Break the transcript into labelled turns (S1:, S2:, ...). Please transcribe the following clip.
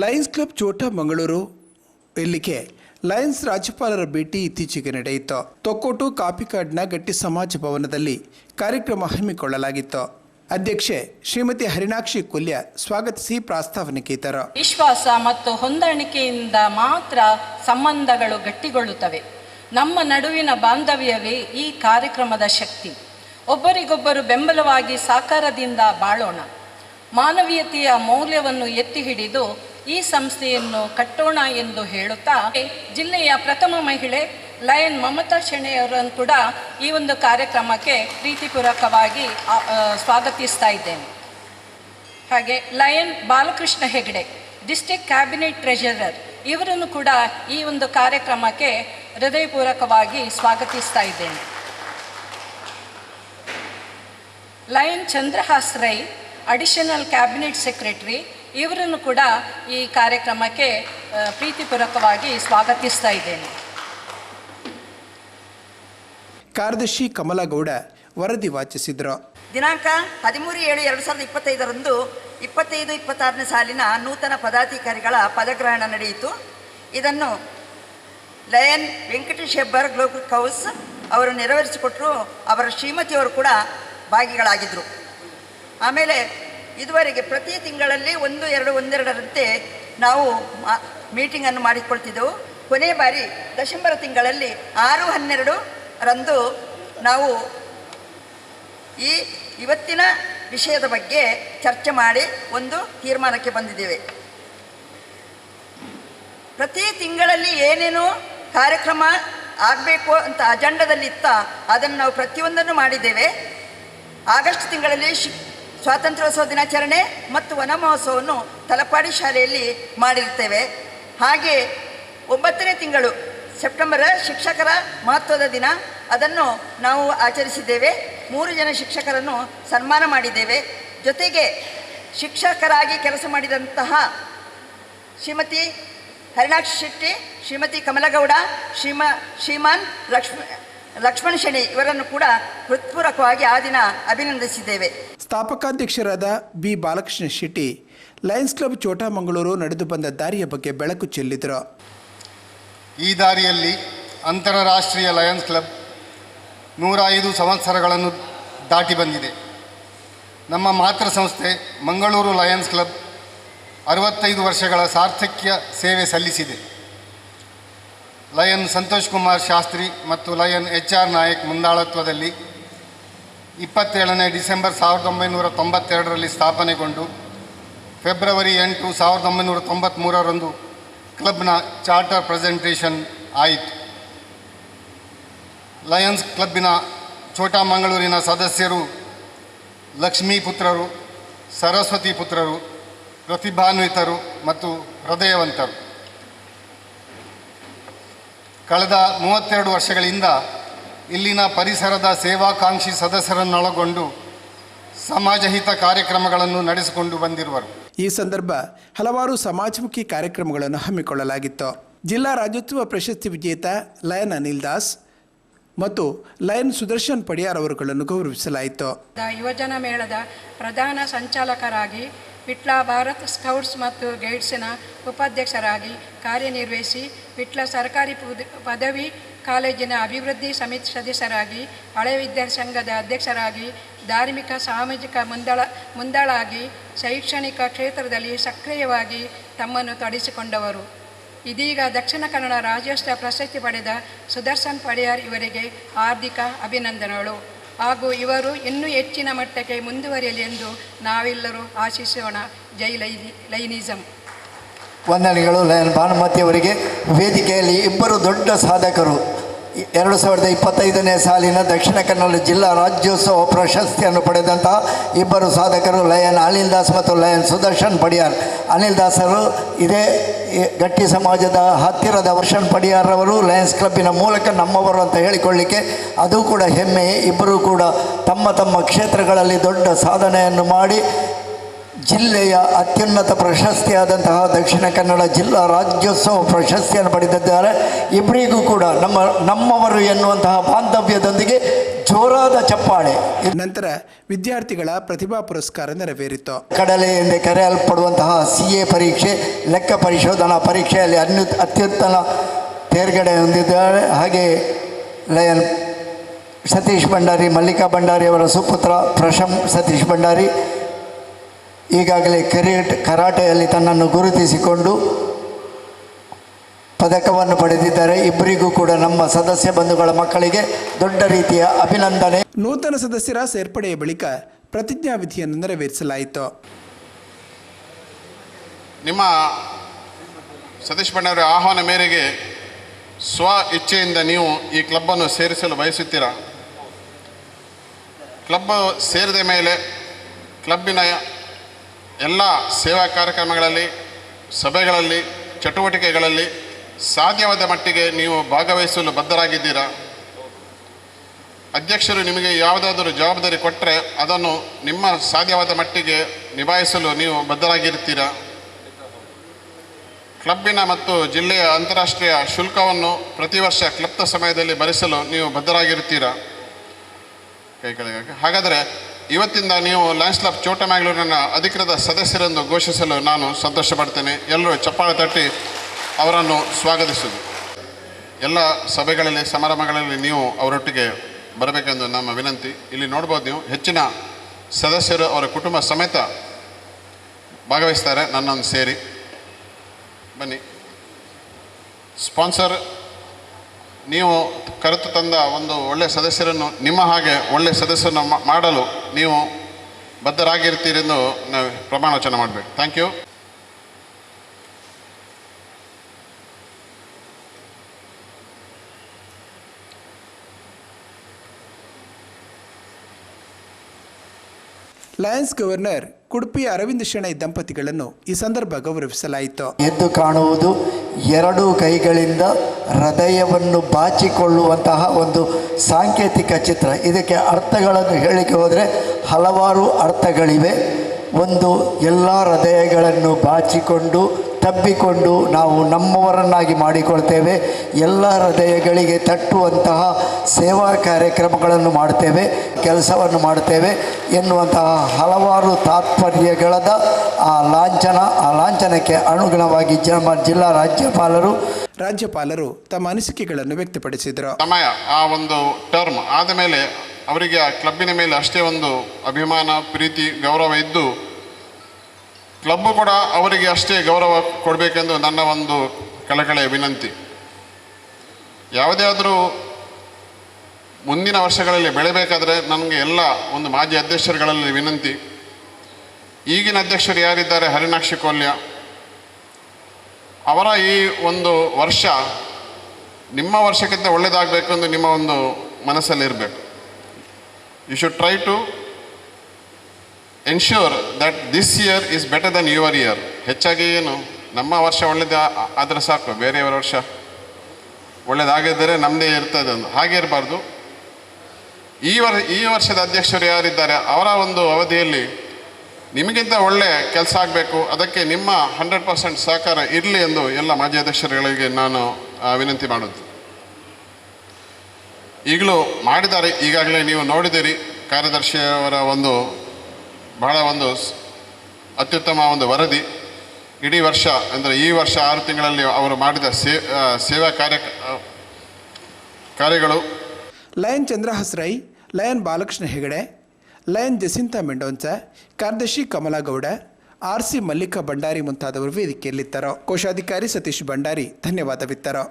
S1: Lions club Chota Mangaluru ಇಲ್ಲಿಗೆ Lions ರಾಜ್ಯಪಾಲರ ಭೇಟಿ ಇತ್ತೀಚೆಗೆ ನಡೆಯಿತು. ತೊಕ್ಕೋಟು ಕಾಪಿಕಾಡ್ನ ಗಟ್ಟಿ ಸಮಾಜ ಭವನದಲ್ಲಿ ಕಾರ್ಯಕ್ರಮ ಹಮ್ಮಿಕೊಳ್ಳಲಾಗಿತ್ತು. ಅಧ್ಯಕ್ಷೆ ಶ್ರೀಮತಿ ಹರಿಣಾಕ್ಷಿ ಕುಲ್ಯ ಸ್ವಾಗತಿಸಿ ಪ್ರಾಸ್ತಾವನೆ ಕೇತರು
S2: ವಿಶ್ವಾಸ ಮತ್ತು ಹೊಂದಾಣಿಕೆಯಿಂದ ಮಾತ್ರ ಸಂಬಂಧಗಳು ಗಟ್ಟಿಗೊಳ್ಳುತ್ತವೆ. ನಮ್ಮ ನಡುವಿನ ಬಾಂಧವ್ಯವೇ ಈ ಕಾರ್ಯಕ್ರಮದ ಶಕ್ತಿ. ಒಬ್ಬರಿಗೊಬ್ಬರು ಬೆಂಬಲವಾಗಿ ಸಾಕಾರದಿಂದ ಬಾಳೋಣ. ಮಾನವೀಯತೆಯ ಮೌಲ್ಯವನ್ನು ಎತ್ತಿ ಹಿಡಿದು ಈ ಸಂಸ್ಥೆಯನ್ನು ಕಟ್ಟೋಣ ಎಂದು ಹೇಳುತ್ತಾ, ಜಿಲ್ಲೆಯ ಪ್ರಥಮ ಮಹಿಳೆ ಲಯನ್ ಮಮತಾ ಶೆಣೆಯವರನ್ನು ಕೂಡ ಈ ಒಂದು ಕಾರ್ಯಕ್ರಮಕ್ಕೆ ಪ್ರೀತಿಪೂರ್ವಕವಾಗಿ ಸ್ವಾಗತಿಸ್ತಾ ಇದ್ದೇನೆ. ಹಾಗೆ lion Balakrishna Hegde district cabinet treasurer ಇವರನ್ನು ಕೂಡ ಈ ಒಂದು ಕಾರ್ಯಕ್ರಮಕ್ಕೆ ಹೃದಯಪೂರ್ವಕವಾಗಿ ಸ್ವಾಗತಿಸ್ತಾ ಇದ್ದೇನೆ. Lion Chandrahas Rai, additional cabinet secretary ಇವರನ್ನು ಕೂಡ ಈ ಕಾರ್ಯಕ್ರಮಕ್ಕೆ ಪ್ರೀತಿಪೂರ್ವಕವಾಗಿ ಸ್ವಾಗತಿಸ್ತಾ ಇದ್ದೇನೆ.
S1: ಕಾರ್ಯದರ್ಶಿ ಕಮಲಗೌಡ ವರದಿ ವಾಚಿಸಿದರು.
S3: ದಿನಾಂಕ ಹದಿಮೂರು ಏಳು ಎರಡು ಸಾವಿರದ ಇಪ್ಪತ್ತೈದರಂದು ಇಪ್ಪತ್ತೈದು ಇಪ್ಪತ್ತಾರನೇ ಸಾಲಿನ ನೂತನ ಪದಾಧಿಕಾರಿಗಳ ಪದಗ್ರಹಣ ನಡೆಯಿತು. ಇದನ್ನು lion Venkatesh Hebbar global cause ಅವರು ನೆರವೇರಿಸಿಕೊಟ್ಟರು ಅವರ ಶ್ರೀಮತಿಯವರು ಕೂಡ ಭಾಗಿಗಳಾಗಿದ್ದರು. ಆಮೇಲೆ ಇದುವರೆಗೆ ಪ್ರತಿ ತಿಂಗಳಲ್ಲಿ ಒಂದು, ಎರಡು, ಒಂದೆರಡರಂತೆ ನಾವು ಮೀಟಿಂಗನ್ನು ಮಾಡಿಕೊಳ್ತಿದ್ದೆವು. ಕೊನೆಯ ಬಾರಿ ಡಿಸೆಂಬರ್ ತಿಂಗಳಲ್ಲಿ ಆರು ಹನ್ನೆರಡು ರಂದು ನಾವು ಈ ಇವತ್ತಿನ ವಿಷಯದ ಬಗ್ಗೆ ಚರ್ಚೆ ಮಾಡಿ ಒಂದು ತೀರ್ಮಾನಕ್ಕೆ ಬಂದಿದ್ದೇವೆ. ಪ್ರತಿ ತಿಂಗಳಲ್ಲಿ ಏನೇನು ಕಾರ್ಯಕ್ರಮ ಆಗಬೇಕು ಅಂತ ಅಜೆಂಡದಲ್ಲಿತ್ತ ಅದನ್ನು ನಾವು ಪ್ರತಿಯೊಂದನ್ನು ಮಾಡಿದ್ದೇವೆ. ಆಗಸ್ಟ್ ತಿಂಗಳಲ್ಲಿ ಶಿ ಸ್ವಾತಂತ್ರ್ಯೋತ್ಸವ ದಿನಾಚರಣೆ ಮತ್ತು ವನ ಮಹೋತ್ಸವವನ್ನು ತಲಪಾಡಿ ಶಾಲೆಯಲ್ಲಿ ಮಾಡಿರ್ತೇವೆ. ಹಾಗೆ ಒಂಬತ್ತನೇ ತಿಂಗಳು ಸೆಪ್ಟೆಂಬರ್ ಶಿಕ್ಷಕರ ಮಹತ್ವದ ದಿನ. ಅದನ್ನು ನಾವು ಆಚರಿಸಿದ್ದೇವೆ. ಮೂರು ಜನ ಶಿಕ್ಷಕರನ್ನು ಸನ್ಮಾನ ಮಾಡಿದ್ದೇವೆ. ಜೊತೆಗೆ ಶಿಕ್ಷಕರಾಗಿ ಕೆಲಸ ಮಾಡಿದಂತಹ ಶ್ರೀಮತಿ ಹರಿಣಾಕ್ಷಿ ಶೆಟ್ಟಿ, ಶ್ರೀಮತಿ ಕಮಲಗೌಡ, ಶ್ರೀಮ ಶ್ರೀಮಾನ್ ಲಕ್ಷ್ಮ ಲಕ್ಷ್ಮಣ ಶೆಣಿ ಇವರನ್ನು ಕೂಡ ಹೃತ್ಪೂರ್ವಕವಾಗಿ ಆ ದಿನ ಅಭಿನಂದಿಸಿದ್ದೇವೆ.
S1: ಸ್ಥಾಪಕಾಧ್ಯಕ್ಷರಾದ B. Balakrishna Shetty, lions club Chota Mangaluru ನಡೆದು ಬಂದ ದಾರಿಯ ಬಗ್ಗೆ ಬೆಳಕು ಚೆಲ್ಲಿದರು.
S4: ಈ ದಾರಿಯಲ್ಲಿ ಅಂತಾರಾಷ್ಟ್ರೀಯ ಲಯನ್ಸ್ ಕ್ಲಬ್ ನೂರ ಐದು ಸಂವತ್ಸರಗಳನ್ನು ದಾಟಿ ಬಂದಿದೆ. ನಮ್ಮ ಮಾತೃ ಸಂಸ್ಥೆ ಮಂಗಳೂರು ಲಯನ್ಸ್ ಕ್ಲಬ್ ಅರವತ್ತೈದು ವರ್ಷಗಳ ಸಾರ್ಥಕ್ಯ ಸೇವೆ ಸಲ್ಲಿಸಿದೆ. ಲಯನ್ ಸಂತೋಷ್ ಕುಮಾರ್ ಶಾಸ್ತ್ರಿ ಮತ್ತು ಲಯನ್ ಎಚ್ ಆರ್ ನಾಯಕ್ ಮುಂದಾಳತ್ವದಲ್ಲಿ ಇಪ್ಪತ್ತೇಳನೇ ಡಿಸೆಂಬರ್ ಸಾವಿರದ ಒಂಬೈನೂರ ತೊಂಬತ್ತೆರಡರಲ್ಲಿ ಸ್ಥಾಪನೆಗೊಂಡು ಫೆಬ್ರವರಿ ಎಂಟು ಸಾವಿರದ ಒಂಬೈನೂರ ತೊಂಬತ್ತ್ಮೂರರಂದು ಕ್ಲಬ್ನ ಚಾರ್ಟರ್ ಪ್ರೆಸೆಂಟೇಷನ್ ಆಯಿತು. ಲಯನ್ಸ್ ಕ್ಲಬ್ಬಿನ ಛೋಟಾ ಮಂಗಳೂರಿನ ಸದಸ್ಯರು ಲಕ್ಷ್ಮೀ ಪುತ್ರರು ಸರಸ್ವತಿ ಪುತ್ರರು, ಪ್ರತಿಭಾನ್ವಿತರು ಮತ್ತು ಹೃದಯವಂತರು. ಕಳೆದ ಮೂವತ್ತೆರಡು ವರ್ಷಗಳಿಂದ ಇಲ್ಲಿನ ಪರಿಸರದ ಸೇವಾಕಾಂಕ್ಷಿ ಸದಸ್ಯರನ್ನೊಳಗೊಂಡು ಸಮಾಜಹಿತ ಕಾರ್ಯಕ್ರಮಗಳನ್ನು ನಡೆಸಿಕೊಂಡು ಬಂದಿರುವರು.
S1: ಈ ಸಂದರ್ಭ ಹಲವಾರು ಸಮಾಜಮುಖಿ ಕಾರ್ಯಕ್ರಮಗಳನ್ನು ಹಮ್ಮಿಕೊಳ್ಳಲಾಗಿತ್ತು. ಜಿಲ್ಲಾ ರಾಜ್ಯೋತ್ಸವ ಪ್ರಶಸ್ತಿ ವಿಜೇತ ಲಯನ್ ಅನಿಲ್ ದಾಸ್ ಮತ್ತು ಲಯನ್ ಸುದರ್ಶನ್ ಪಡಿಯಾರ್ ಅವರುಗಳನ್ನು ಗೌರವಿಸಲಾಯಿತು.
S5: ಯುವಜನ ಮೇಳದ ಪ್ರಧಾನ ಸಂಚಾಲಕರಾಗಿ ವಿಟ್ಲ ಭಾರತ್ ಸ್ಕೌಟ್ಸ್ ಮತ್ತು ಗೈಡ್ಸ್ನ ಉಪಾಧ್ಯಕ್ಷರಾಗಿ ಕಾರ್ಯನಿರ್ವಹಿಸಿ ವಿಟ್ಲ ಸರ್ಕಾರಿ ಪುದ- ಪದವಿ ಕಾಲೇಜಿನ ಅಭಿವೃದ್ಧಿ ಸಮಿತಿ ಸದಸ್ಯರಾಗಿ, ಹಳೆ ವಿದ್ಯಾರ್ಥಿ ಸಂಘದ ಅಧ್ಯಕ್ಷರಾಗಿ, ಧಾರ್ಮಿಕ, ಸಾಮಾಜಿಕ ಮುಂದಳ, ಮುಂದಾಳಾಗಿ, ಶೈಕ್ಷಣಿಕ ಕ್ಷೇತ್ರದಲ್ಲಿ ಸಕ್ರಿಯವಾಗಿ ತಮ್ಮನ್ನು ತೊಡಗಿಸಿಕೊಂಡವರು. ಇದೀಗ ದಕ್ಷಿಣ ಕನ್ನಡ ರಾಜ್ಯೋತ್ಸವ ಪ್ರಶಸ್ತಿ ಪಡೆದ ಸುದರ್ಶನ್ ಪಡೆಯಾರ್ ಇವರಿಗೆ ಹಾರ್ದಿಕ ಅಭಿನಂದನೆಗಳು. ಹಾಗೂ ಇವರು ಇನ್ನೂ ಹೆಚ್ಚಿನ ಮಟ್ಟಕ್ಕೆ ಮುಂದುವರಿಯಲಿ ಎಂದು ನಾವೆಲ್ಲರೂ ಆಶಿಸೋಣ. ಜೈ ಲೈನಿ ಲೈನಿಸಂ.
S6: ವಂದನೆಗಳು ಲಯನ್ ಭಾನುಮತಿ ಅವರಿಗೆ ವೇದಿಕೆಯಲ್ಲಿ ಇಬ್ಬರು ದೊಡ್ಡ ಸಾಧಕರು. ಎರಡು ಸಾವಿರದ ಇಪ್ಪತ್ತೈದನೇ ಸಾಲಿನ ದಕ್ಷಿಣ ಕನ್ನಡ ಜಿಲ್ಲಾ ರಾಜ್ಯೋತ್ಸವ ಪ್ರಶಸ್ತಿಯನ್ನು ಪಡೆದಂತಹ ಇಬ್ಬರು ಸಾಧಕರು ಲಯನ್ ಅನಿಲ್ ದಾಸ್ ಮತ್ತು ಲಯನ್ ಸುದರ್ಶನ್ ಪಡಿಯಾರ್. ಅನಿಲ್ ದಾಸರು ಇದೇ ಗಟ್ಟಿ ಸಮಾಜದ ಹತ್ತಿರದ ವರ್ಷನ್ ಪಡಿಯಾರ್ ಅವರು ಲಯನ್ಸ್ ಕ್ಲಬ್ಬಿನ ಮೂಲಕ ನಮ್ಮವರು ಅಂತ ಹೇಳಿಕೊಳ್ಳಿಕ್ಕೆ ಅದು ಕೂಡ ಹೆಮ್ಮೆ. ಇಬ್ಬರೂ ಕೂಡ ತಮ್ಮ ತಮ್ಮ ಕ್ಷೇತ್ರಗಳಲ್ಲಿ ದೊಡ್ಡ ಸಾಧನೆಯನ್ನು ಮಾಡಿ ಜಿಲ್ಲೆಯ ಅತ್ಯುನ್ನತ ಪ್ರಶಸ್ತಿಯಾದಂತಹ ದಕ್ಷಿಣ ಕನ್ನಡ ಜಿಲ್ಲಾ ರಾಜ್ಯೋತ್ಸವ ಪ್ರಶಸ್ತಿಯನ್ನು ಪಡೆದಿದ್ದಾರೆ. ಇಬ್ಬರಿಗೂ ಕೂಡ ನಮ್ಮ ನಮ್ಮವರು ಎನ್ನುವಂತಹ ಬಾಂಧವ್ಯದೊಂದಿಗೆ ಜೋರಾದ ಚಪ್ಪಾಳೆ.
S1: ನಂತರ ವಿದ್ಯಾರ್ಥಿಗಳ ಪ್ರತಿಭಾ ಪುರಸ್ಕಾರ ನೆರವೇರಿತು.
S6: ಕಡಲೆ ಎಂದೇ ಕರೆಯಲ್ಪಡುವಂತಹ ಸಿ ಎ ಪರೀಕ್ಷೆ ಲೆಕ್ಕ ಪರಿಶೋಧನಾ ಪರೀಕ್ಷೆಯಲ್ಲಿ ಅನ್ಯು ಅತ್ಯುತ್ತಮ ತೇರ್ಗಡೆ ಹೊಂದಿದ್ದಾರೆ. ಹಾಗೆ ಲಯನ್ ಸತೀಶ್ ಭಂಡಾರಿ ಮಲ್ಲಿಕಾ ಭಂಡಾರಿ ಅವರ ಸುಪುತ್ರ ಪ್ರಶಂ ಸತೀಶ್ ಭಂಡಾರಿ ಈಗಾಗಲೇ ಕರಿಯಟ್ ಕರಾಟೆಯಲ್ಲಿ ತನ್ನನ್ನು ಗುರುತಿಸಿಕೊಂಡು ಪದಕವನ್ನು ಪಡೆದಿದ್ದಾರೆ. ಇಬ್ಬರಿಗೂ ಕೂಡ ನಮ್ಮ ಸದಸ್ಯ ಬಂಧುಗಳ ಮಕ್ಕಳಿಗೆ ದೊಡ್ಡ ರೀತಿಯ ಅಭಿನಂದನೆ.
S1: ನೂತನ ಸದಸ್ಯರ ಸೇರ್ಪಡೆಯ ಬಳಿಕ ಪ್ರತಿಜ್ಞಾವಿಧಿಯನ್ನು ನೆರವೇರಿಸಲಾಯಿತು.
S7: ನಿಮ್ಮ ಸತೀಶ್ ಬಣ್ಣವರ ಆಹ್ವಾನ ಮೇರೆಗೆ ಸ್ವ ಇಚ್ಛೆಯಿಂದ ನೀವು ಈ ಕ್ಲಬ್ಬನ್ನು ಸೇರಿಸಲು ಬಯಸುತ್ತೀರಾ? ಕ್ಲಬ್ ಸೇರಿದ ಮೇಲೆ ಕ್ಲಬ್ಬಿನ ಎಲ್ಲ ಸೇವಾ ಕಾರ್ಯಕ್ರಮಗಳಲ್ಲಿ, ಸಭೆಗಳಲ್ಲಿ, ಚಟುವಟಿಕೆಗಳಲ್ಲಿ ಸಾಧ್ಯವಾದ ಮಟ್ಟಿಗೆ ನೀವು ಭಾಗವಹಿಸಲು ಬದ್ಧರಾಗಿದ್ದೀರಾ? ಅಧ್ಯಕ್ಷರು ನಿಮಗೆ ಯಾವುದಾದರೂ ಜವಾಬ್ದಾರಿ ಕೊಟ್ಟರೆ ಅದನ್ನು ನಿಮ್ಮ ಸಾಧ್ಯವಾದ ಮಟ್ಟಿಗೆ ನಿಭಾಯಿಸಲು ನೀವು ಬದ್ಧರಾಗಿರ್ತೀರಾ? ಕ್ಲಬ್ಬಿನ ಮತ್ತು ಜಿಲ್ಲೆಯ ಅಂತಾರಾಷ್ಟ್ರೀಯ ಶುಲ್ಕವನ್ನು ಪ್ರತಿ ವರ್ಷ ಕ್ಲಬ್ನ ಸಮಯದಲ್ಲಿ ಭರಿಸಲು ನೀವು ಬದ್ಧರಾಗಿರ್ತೀರಾ? ಕೈ ಹಾಗಾದರೆ ಇವತ್ತಿಂದ ನೀವು ಲಯನ್ಸ್ ಕ್ಲಬ್ ಚೋಟಮ್ಯಾಂಗ್ಳೂರಿನ ಅಧಿಕೃತ ಸದಸ್ಯರೆಂದು ಘೋಷಿಸಲು ನಾನು ಸಂತೋಷ ಪಡ್ತೇನೆ ಎಲ್ಲರೂ ಚಪ್ಪಾಳೆ ತಟ್ಟಿ ಅವರನ್ನು ಸ್ವಾಗತಿಸುವುದು. ಎಲ್ಲ ಸಭೆಗಳಲ್ಲಿ, ಸಮಾರಂಭಗಳಲ್ಲಿ ನೀವು ಅವರೊಟ್ಟಿಗೆ ಬರಬೇಕೆಂದು ನಮ್ಮ ವಿನಂತಿ. ಇಲ್ಲಿ ನೋಡ್ಬೋದು ನೀವು, ಹೆಚ್ಚಿನ ಸದಸ್ಯರು ಅವರ ಕುಟುಂಬ ಸಮೇತ ಭಾಗವಹಿಸ್ತಾರೆ. ನನ್ನೊಂದು ಸೇರಿ. ಬನ್ನಿ. ಸ್ಪಾನ್ಸರ್ ನೀವು ಕರೆತು ತಂದ ಒಂದು ಒಳ್ಳೆಯ ಸದಸ್ಯರನ್ನು ನಿಮ್ಮ ಹಾಗೆ ಒಳ್ಳೆಯ ಸದಸ್ಯರನ್ನು ಮಾಡಲು ನೀವು ಬದ್ಧರಾಗಿರ್ತೀರೆಂದು ನಾವು ಪ್ರಮಾಣ ವಚನ ಮಾಡಬೇಕು. Thank you
S1: lions governor Kudupi Arvind Shenoy ದಂಪತಿಗಳನ್ನು ಈ ಸಂದರ್ಭ ಗೌರವಿಸಲಾಯಿತು.
S6: ಎದ್ದು ಕಾಣುವುದು ಎರಡೂ ಕೈಗಳಿಂದ ಹೃದಯವನ್ನು ಬಾಚಿಕೊಳ್ಳುವಂತಹ ಒಂದು ಸಾಂಕೇತಿಕ ಚಿತ್ರ. ಇದಕ್ಕೆ ಅರ್ಥಗಳನ್ನು ಹೇಳಿಕೆ ಹೋದರೆ ಹಲವಾರು ಅರ್ಥಗಳಿವೆ. ಒಂದು ಎಲ್ಲ ಹೃದಯಗಳನ್ನು ಬಾಚಿಕೊಂಡು ತಬ್ಬಿಕೊಂಡು ನಾವು ನಮ್ಮವರನ್ನಾಗಿ ಮಾಡಿಕೊಳ್ತೇವೆ. ಎಲ್ಲ ಹೃದಯಗಳಿಗೆ ತಟ್ಟುವಂತಹ ಸೇವಾ ಕಾರ್ಯಕ್ರಮಗಳನ್ನು ಮಾಡ್ತೇವೆ ಕೆಲಸವನ್ನು ಮಾಡ್ತೇವೆ ಎನ್ನುವಂತಹ ಹಲವಾರು ತಾತ್ಪರ್ಯಗಳದ ಆ ಲಾಂಛನ ಆ ಲಾಂಛನಕ್ಕೆ ಅನುಗುಣವಾಗಿ ನಮ್ಮ ಜಿಲ್ಲಾ ರಾಜ್ಯಪಾಲರು
S1: ರಾಜ್ಯಪಾಲರು ತಮ್ಮ ಅನಿಸಿಕೆಗಳನ್ನು ವ್ಯಕ್ತಪಡಿಸಿದರು.
S7: ಸಮಯ ಆ ಒಂದು ಟರ್ಮ್ ಆದ ಮೇಲೆ ಅವರಿಗೆ ಆ ಕ್ಲಬ್ಬಿನ ಮೇಲೆ ಅಷ್ಟೇ ಒಂದು ಅಭಿಮಾನ ಪ್ರೀತಿ ಗೌರವ ಇದ್ದು ಕ್ಲಬ್ಬು ಕೂಡ ಅವರಿಗೆ ಅಷ್ಟೇ ಗೌರವ ಕೊಡಬೇಕೆಂದು ನನ್ನ ಒಂದು ಕಳಕಳೆಯ ವಿನಂತಿ. ಯಾವುದೇ ಆದರೂ ಮುಂದಿನ ವರ್ಷಗಳಲ್ಲಿ ಬೆಳೆಬೇಕಾದರೆ ನನಗೆ ಎಲ್ಲ ಒಂದು ಮಾಜಿ ಅಧ್ಯಕ್ಷರುಗಳಲ್ಲಿ ವಿನಂತಿ. ಈಗಿನ ಅಧ್ಯಕ್ಷರು ಯಾರಿದ್ದಾರೆ? ಹರಿಣಾಕ್ಷಿ ಕೋಲ್ಯ. ಅವರ ಈ ಒಂದು ವರ್ಷ ನಿಮ್ಮ ವರ್ಷಕ್ಕಿಂತ ಒಳ್ಳೆಯದಾಗಬೇಕು ಎಂದು ನಿಮ್ಮ ಒಂದು ಮನಸ್ಸಲ್ಲಿ ಇರಬೇಕು you should try to ensure that this year is better than your year ಹೆಚ್ಚಾಗಿ ಏನು? ನಮ್ಮ ವರ್ಷ ಒಳ್ಳೇದು ಆದರೆ ಸಾಕು, ಬೇರೆಯವರ ವರ್ಷ. ಒಳ್ಳೇದಾಗಿದ್ದರೆ ನಮ್ಮದೇ ಇರ್ತದೆ ಅಂತ. ಹಾಗೆ ಇರಬಾರ್ದು. ಈ ವರ್ ಈ ವರ್ಷದ ಅಧ್ಯಕ್ಷರು ಯಾರಿದ್ದಾರೆ? ಅವರ ಒಂದು ಅವಧಿಯಲ್ಲಿ ನಿಮಗಿಂತ ಒಳ್ಳೆ ಕೆಲಸ ಆಗಬೇಕು. ಅದಕ್ಕೆ ನಿಮ್ಮ ಹಂಡ್ರೆಡ್ ಪರ್ಸೆಂಟ್ ಸಹಕಾರ ಇರಲಿ ಎಂದು ಎಲ್ಲ ಮಾಜಿ ಅಧ್ಯಕ್ಷರುಗಳಿಗೆ ನಾನು ವಿನಂತಿ ಮಾಡೋದು. ಈಗಲೂ ಮಾಡಿದ್ದಾರೆ. ಈಗಾಗಲೇ ನೀವು ನೋಡಿದಿರಿ ಕಾರ್ಯದರ್ಶಿಯವರ ಒಂದು ಬಹಳ ಒಂದು ಅತ್ಯುತ್ತಮ ಒಂದು ವರದಿ. ಇಡೀ ವರ್ಷ, ಅಂದರೆ ಈ ವರ್ಷ ಆರು ತಿಂಗಳಲ್ಲಿ ಅವರು ಮಾಡಿದ ಸೇ ಸೇವಾ ಕಾರ್ಯ ಕಾರ್ಯಗಳು.
S1: Lion Chandra Hasrai, lion Balakrishna Hegde, lion Jacinta Mendonca ಕಾರ್ಯದರ್ಶಿ ಕಮಲಾಗೌಡ ಆರ್ ಸಿ ಮಲ್ಲಿಕಾ ಭಂಡಾರಿ ಮುಂತಾದವರು ವೇದಿಕೆಯಲ್ಲಿದ್ದರು. ಕೋಶಾಧಿಕಾರಿ ಸತೀಶ್ ಭಂಡಾರಿ, ಧನ್ಯವಾದವಿತ್ತರು.